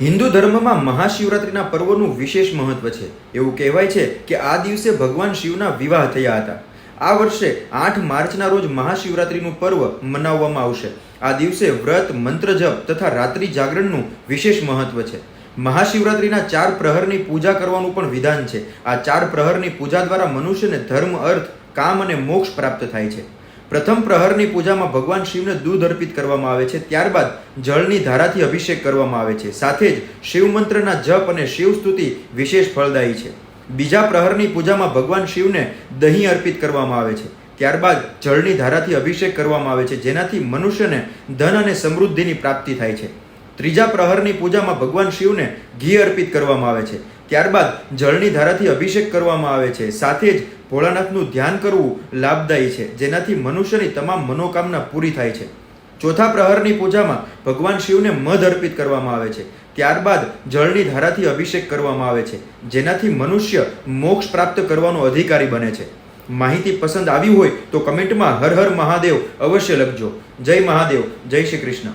હિન્દુ ધર્મમાં મહાશિવરાત્રિના પર્વનું વિશેષ મહત્વ છે. એવું કહેવાય છે કે આ દિવસે ભગવાન શિવના વિવાહ થયા હતા. આ વર્ષે આઠ માર્ચના રોજ મહાશિવરાત્રિનું પર્વ મનાવવામાં આવશે. આ દિવસે વ્રત, મંત્ર જપ તથા રાત્રિ જાગરણનું વિશેષ મહત્વ છે. મહાશિવરાત્રિના ચાર પ્રહરની પૂજા કરવાનું પણ વિધાન છે. આ ચાર પ્રહરની પૂજા દ્વારા મનુષ્યને ધર્મ, અર્થ, કામ અને મોક્ષ પ્રાપ્ત થાય છે. પ્રથમ પ્રહરની પૂજામાં ભગવાન શિવને દૂધ અર્પિત કરવામાં આવે છે, ત્યારબાદ જળની ધારાથી અભિષેક કરવામાં આવે છે. સાથે જ શિવ મંત્રના જપ અને શિવ સ્તુતિ વિશેષ ફળદાયી છે. બીજા પ્રહરની પૂજામાં ભગવાન શિવને દહીં અર્પિત કરવામાં આવે છે. ત્યારબાદ જળની ધારાથી અભિષેક કરવામાં આવે છે, જેનાથી મનુષ્યને ધન અને સમૃદ્ધિની પ્રાપ્તિ થાય છે. ત્રીજા પ્રહરની પૂજામાં ભગવાન શિવને ઘી અર્પિત કરવામાં આવે છે. ત્યારબાદ જળની ધારાથી અભિષેક કરવામાં આવે છે. સાથે જ ભોળાનાથનું ધ્યાન કરવું લાભદાયી છે, જેનાથી મનુષ્યની તમામ મનોકામના પૂરી થાય છે. ચોથા પ્રહરની પૂજામાં ભગવાન શિવને મધ અર્પિત કરવામાં આવે છે. ત્યારબાદ જળની ધારાથી અભિષેક કરવામાં આવે છે, જેનાથી મનુષ્ય મોક્ષ પ્રાપ્ત કરવાનો અધિકારી બને છે. માહિતી પસંદ આવી હોય તો કમેન્ટમાં હર હર મહાદેવ અવશ્ય લખજો. જય મહાદેવ, જય શ્રી કૃષ્ણ.